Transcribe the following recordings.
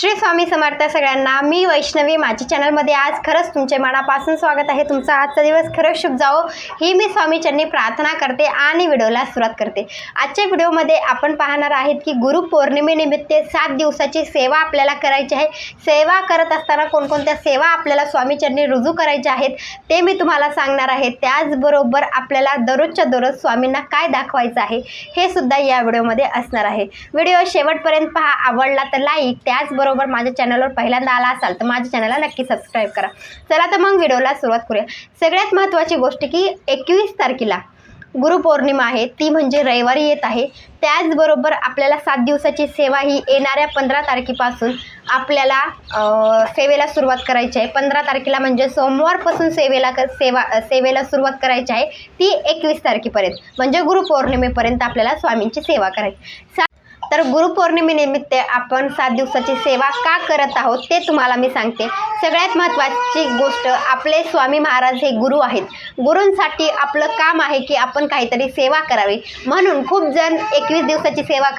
श्री स्वामी समर्थ सगळ्यांना मी वैष्णवी माझ्या चॅनलमध्ये आज खरंच तुमचे मनापासून स्वागत आहे. तुमचा आजचा दिवस खरंच शुभ जावो. ही मी स्वामीचरणी प्रार्थना करते आणि व्हिडिओला सुरुवात करते. आजच्या व्हिडिओमध्ये आपण पाहणार आहेत की गुरुपौर्णिमेनिमित्त सात दिवसाची सेवा आपल्याला करायची आहे. सेवा करत असताना कोणकोणत्या सेवा आपल्याला स्वामीचरणी रुजू करायच्या आहेत ते मी तुम्हाला सांगणार आहे. त्याचबरोबर आपल्याला दररोजच्या दररोज स्वामींना काय दाखवायचं आहे हे सुद्धा या व्हिडिओमध्ये असणार आहे. व्हिडिओ शेवटपर्यंत पहा. आवडला तर लाईक त्याचबरोबर माझ्या चॅनलवर पहिल्यांदा आला असाल तर माझ्या चॅनलला नक्की सबस्क्राईब करा. चला तर मग व्हिडिओला सुरुवात करूया. सगळ्यात महत्त्वाची गोष्ट की एकवीस तारखेला गुरुपौर्णिमा आहे. ती म्हणजे रविवारी येत आहे. त्याचबरोबर आपल्याला सात दिवसाची सेवा ही येणाऱ्या पंधरा तारखेपासून आपल्याला सेवेला सुरुवात करायची आहे. पंधरा तारखेला म्हणजे सोमवारपासून सेवेला सेवा सेवेला सुरुवात करायची आहे. ती एकवीस तारखेपर्यंत म्हणजे गुरुपौर्णिमेपर्यंत आपल्याला स्वामींची सेवा करायची. तर गुरुपौर्णिमेनिमित्त आपण सात दिवसाची सेवा का करत आहोत ते तुम्हाला मी सांगते. सगळ्यात महत्त्वाची गोष्ट आपले स्वामी महाराज हे गुरु आहेत. गुरूंसाठी आपलं काम आहे की आपण काहीतरी सेवा करावी. म्हणून खूप जण एकवीस दिवसाची सेवा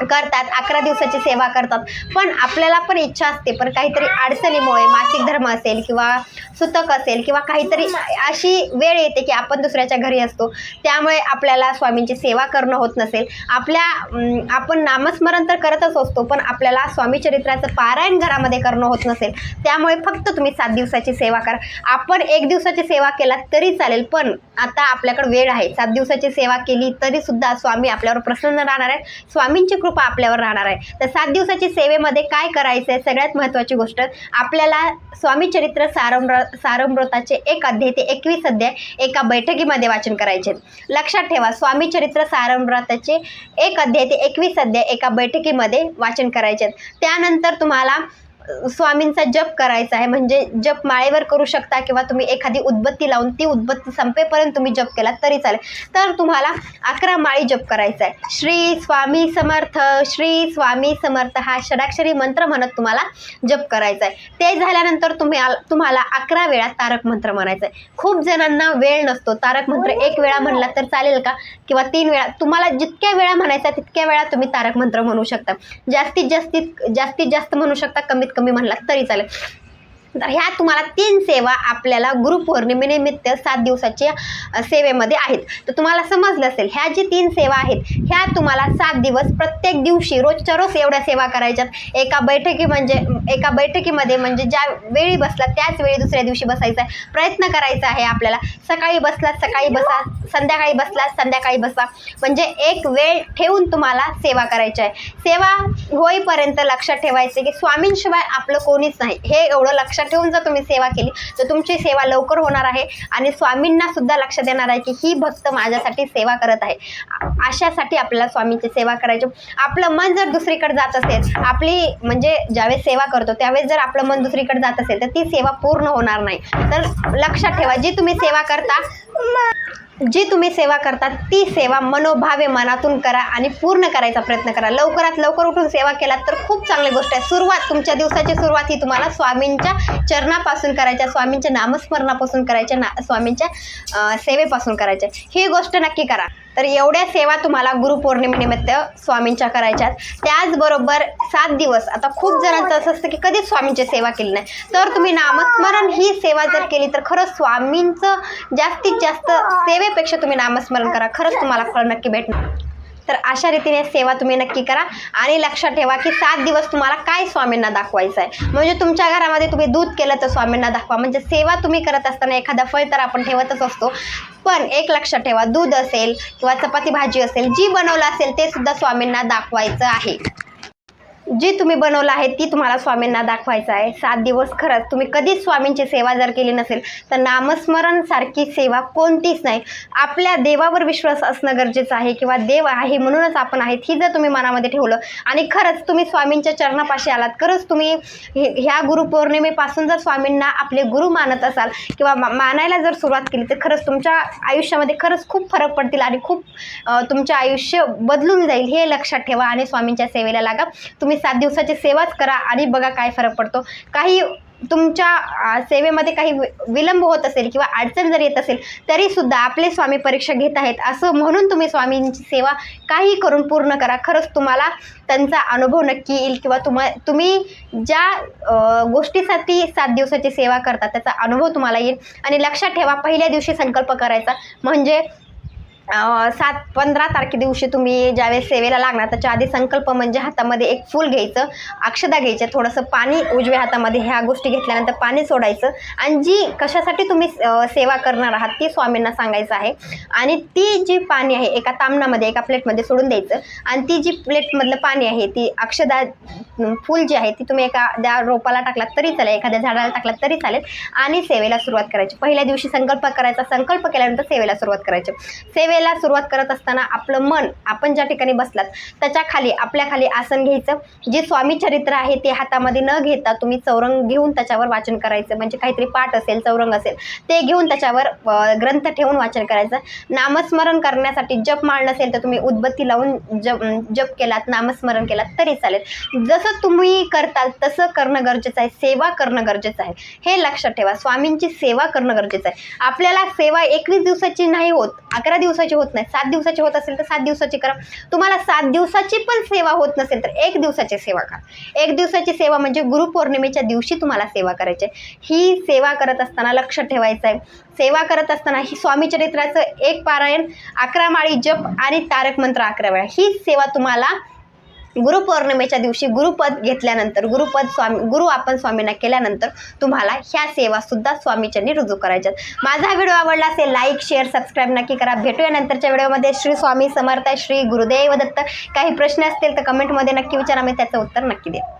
करतात अकरा दिवसाची सेवा करतात. पण आपल्याला पण इच्छा असते पण काहीतरी अडचणीमुळे मासिक धर्म असेल किंवा सुतक असेल किंवा काहीतरी अशी वेळ येते की आपण दुसऱ्याच्या घरी असतो. त्यामुळे आपल्याला स्वामींची सेवा करणं होत नसेल. आपल्या आपण नामस्मरण तर करतच असतो पण आपल्याला स्वामी चरित्राचं पारायण घरामध्ये करणं होत नसेल. त्यामुळे फक्त तुम्ही सात दिवसाची सेवा करा. आपण एक दिवसाची सेवा केला तरी चालेल पण आता आपल्याकडे वेळ आहे. सात दिवसाची सेवा केली तरीसुद्धा स्वामी आपल्यावर प्रसन्न राहणार आहे स्वामींची कृपा आपल्यावर राहणार आहे. तर सात दिवसाची सेवेमध्ये काय करायचं आहे सगळ्यात महत्त्वाची गोष्ट आपल्याला स्वामी चरित्र सारम्र सारमृताचे एक अध्याय ते एकवीस अध्याय एका बैठकीमध्ये वाचन करायचे. आहेत लक्षात ठेवा स्वामी चरित्र सारमृताचे एक अध्याय ते एकवीस अध्याय एका बैठकीमध्ये वाचन करायचे. आहेत त्यानंतर तुम्हाला स्वामींचा जप करायचा आहे. म्हणजे जप माळेवर करू शकता किंवा तुम्ही एखादी उदबत्ती लावून ती उदबत्ती संपेपर्यंत तुम्ही जप केला तरी चालेल. तर तुम्हाला अकरा माळी जप करायचा आहे. श्री स्वामी समर्थ श्री स्वामी समर्थ हा षडाक्षरी मंत्र म्हणत तुम्हाला जप करायचा आहे. ते झाल्यानंतर तुम्ही आल- तुम्हाला अकरा वेळा तारक मंत्र म्हणायचा आहे. खूप जणांना वेळ नसतो. तारक मंत्र एक वेळा म्हणला तर चालेल का? किंवा तीन वेळा तुम्हाला जितक्या वेळा म्हणायचा तितक्या वेळा तुम्ही तारक मंत्र म्हणू शकता. जास्तीत जास्तीत जास्तीत जास्त म्हणू शकता कमीत कमी म्हणलात तरी चालेल. तर ह्या तुम्हाला तीन सेवा आपल्याला गुरुपौर्णिमेनिमित्त सात दिवसाच्या सेवेमध्ये आहेत. तर तुम्हाला समजलं असेल ह्या जी तीन सेवा आहेत ह्या तुम्हाला सात दिवस प्रत्येक दिवशी रोजच्या रोज एवढ्या सेवा करायच्यात. एका बैठकी म्हणजे एका बैठकीमध्ये म्हणजे ज्या वेळी बसला त्याच वेळी दुसऱ्या दिवशी बसायचा आहे. प्रयत्न करायचा आहे आपल्याला. सकाळी बसला सकाळी बसा. संध्याकाळी बसला संध्याकाळी बसा म्हणजे एक वेळ ठेवून तुम्हाला सेवा करायची आहे. सेवा होईपर्यंत लक्षात ठेवायचे की स्वामींशिवाय आपलं कोणीच नाही. हे एवढं लक्षात ठेवून जर तुम्ही सेवा केली तर तुमची सेवा लवकर होणार आहे आणि स्वामींना सुद्धा लक्ष देणार आहे की ही भक्त माझ्यासाठी सेवा करत आहे. अशासाठी आपल्याला स्वामींची सेवा करायची. आपलं मन जर दुसरीकडे जात असेल आपली म्हणजे ज्यावेळेस सेवा करतो त्यावेळेस जर आपलं मन दुसरीकडे जात असेल तर ती सेवा पूर्ण होणार नाही. तर लक्षात ठेवा जी तुम्ही सेवा करता जी तुम्ही सेवा करता ती सेवा मनोभावे मनातून करा आणि पूर्ण करायचा प्रयत्न करा. लवकरात लवकर उठून सेवा केलात तर खूप चांगली गोष्ट आहे. सुरुवात तुमच्या दिवसाची सुरुवात ही तुम्हाला स्वामींच्या चरणापासून करायच्या स्वामींच्या नामस्मरणापासून करायच्या ना स्वामींच्या सेवेपासून करायच्या ही गोष्ट नक्की करा. तर एवढ्या सेवा तुम्हाला गुरुपौर्णिमेनिमित्त स्वामींच्या करायच्यात. त्याचबरोबर सात दिवस. आता खूप जणांचं असं असतं की कधीच स्वामींची सेवा केली नाही. तर तुम्ही नामस्मरण ही सेवा जर केली तर खरंच स्वामींचं जास्तीत जास्त सेवेपेक्षा तुम्ही नामस्मरण करा. खरंच तुम्हाला फळ नक्की भेटणार. तर अशा रीतीने सेवा तुम्ही नक्की करा. आणि लक्षात ठेवा की सात दिवस तुम्हाला काय स्वामींना दाखवायचं आहे म्हणजे तुमच्या घरामध्ये तुम्ही दूध केलं तर स्वामींना दाखवा. म्हणजे सेवा तुम्ही करत असताना एखादा फळ तर आपण ठेवतच असतो. पण एक लक्षात ठेवा दूध असेल किंवा चपाती भाजी असेल जी बनवलं असेल ते सुद्धा स्वामींना दाखवायचं आहे. जी तुम्ही बनवलं आहे ती तुम्हाला स्वामींना दाखवायचं आहे. सात दिवस खरंच तुम्ही कधीच स्वामींची सेवा जर केली नसेल तर नामस्मरण सारखी सेवा कोणतीच नाही. आपल्या देवावर विश्वास असणं गरजेचं आहे किंवा देव आहे म्हणूनच आपण आहेत ही जर तुम्ही मनामध्ये ठेवलं आणि खरंच तुम्ही स्वामींच्या चरणापाशी आलात खरंच तुम्ही हे- ह्या गुरुपौर्णिमेपासून जर स्वामींना आपले गुरु मानत असाल किंवा मानायला जर सुरुवात केली तर खरंच तुमच्या आयुष्यामध्ये खरंच खूप फरक पडतील आणि खूप तुमचं आयुष्य बदलून जाईल हे लक्षात ठेवा आणि स्वामींच्या सेवेला लागा. तुम्ही सात दिवसाची सेवाच करा आणि बघा काय फरक पडतो. काही तुमच्या सेवेमध्ये काही वि- विलंब होत असेल किंवा अडचण जर येत असेल तरीसुद्धा आपले स्वामी परीक्षा घेत आहेत. असं म्हणून तुम्ही स्वामींची सेवा काही करून पूर्ण करा. खरंच तुम्हाला त्यांचा अनुभव नक्की येईल किंवा तुम्हा तुम्ही ज्या गोष्टीसाठी सात दिवसाची सेवा करता त्याचा अनुभव तुम्हाला येईल. आणि लक्षात ठेवा पहिल्या दिवशी संकल्प करायचा. म्हणजे सात पंधरा तारखे दिवशी तुम्ही ज्यावेळेस सेवेला लागणार त्याच्या आधी संकल्प म्हणजे हातामध्ये एक फूल घ्यायचं अक्षदा घ्यायच्या थोडंसं पाणी उजव्या हातामध्ये ह्या गोष्टी घेतल्यानंतर पाणी सोडायचं. आणि जी कशासाठी तुम्ही सेवा करणार आहात ती स्वामींना सांगायचं आहे. आणि ती जी पाणी आहे एका तामणामध्ये एका प्लेटमध्ये सोडून द्यायचं. आणि ती जी प्लेटमधलं पाणी आहे ती अक्षदा फूल जी आहे ती तुम्ही एका त्या रोपाला टाकलात तरी चालेल एखाद्या झाडाला टाकलात तरी चालेल आणि सेवेला सुरुवात करायची. पहिल्या दिवशी संकल्प करायचा संकल्प केल्यानंतर सेवेला सुरुवात करायची. सेवेला सुरुवात करत असताना आपलं मन आपण ज्या ठिकाणी बसलात त्याच्याखाली आपल्या खाली आसन घ्यायचं. जे स्वामी चरित्र आहे ते हातामध्ये न घेता तुम्ही चौरंग घेऊन त्याच्यावर वाचन करायचं. म्हणजे काहीतरी पाठ असेल चौरंग असेल ते घेऊन त्याच्यावर ग्रंथ ठेवून वाचन करायचं. नामस्मरण करण्यासाठी जप माळ नसेल तर तुम्ही उदबत्ती लावून जप जप केलात नामस्मरण केलात तरी चालेल. जसं जसं तुम्ही करताल तसं करणं गरजेचं आहे. सेवा करणं गरजेचं आहे. हे लक्षात ठेवा. स्वामींची सेवा करणं गरजेचं आहे. आपल्याला सेवा एकवीस दिवसाची नाही होत अकरा दिवसाची होत नाही. सात दिवसाची होत असेल तर सात दिवसाची करा. तुम्हाला सात दिवसाची पण सेवा होत नसेल तर एक दिवसाची सेवा करा. एक दिवसाची सेवा म्हणजे गुरुपौर्णिमेच्या दिवशी तुम्हाला सेवा करायची आहे. ही सेवा करत असताना लक्ष ठेवायचं आहे. सेवा करत असताना ही स्वामी चरित्राचं एक पारायण अकरा माळी जप आणि तारक मंत्र अकरा वेळा. ही सेवा तुम्हाला गुरुपौर्णिमेच्या दिवशी गुरुपद घेतल्यानंतर गुरुपद स्वामी गुरु आपण स्वामींना केल्यानंतर तुम्हाला ह्या सेवा सुद्धा स्वामीच्यांनी रुजू करायच्यात. माझा व्हिडिओ आवडला असेल लाईक शेअर सबस्क्राईब नक्की करा. भेटूया नंतरच्या व्हिडिओमध्ये. श्री स्वामी समर्थ श्री गुरुदेव दत्त. काही प्रश्न असतील तर कमेंटमध्ये नक्की विचारा मी त्याचं उत्तर नक्की देईन.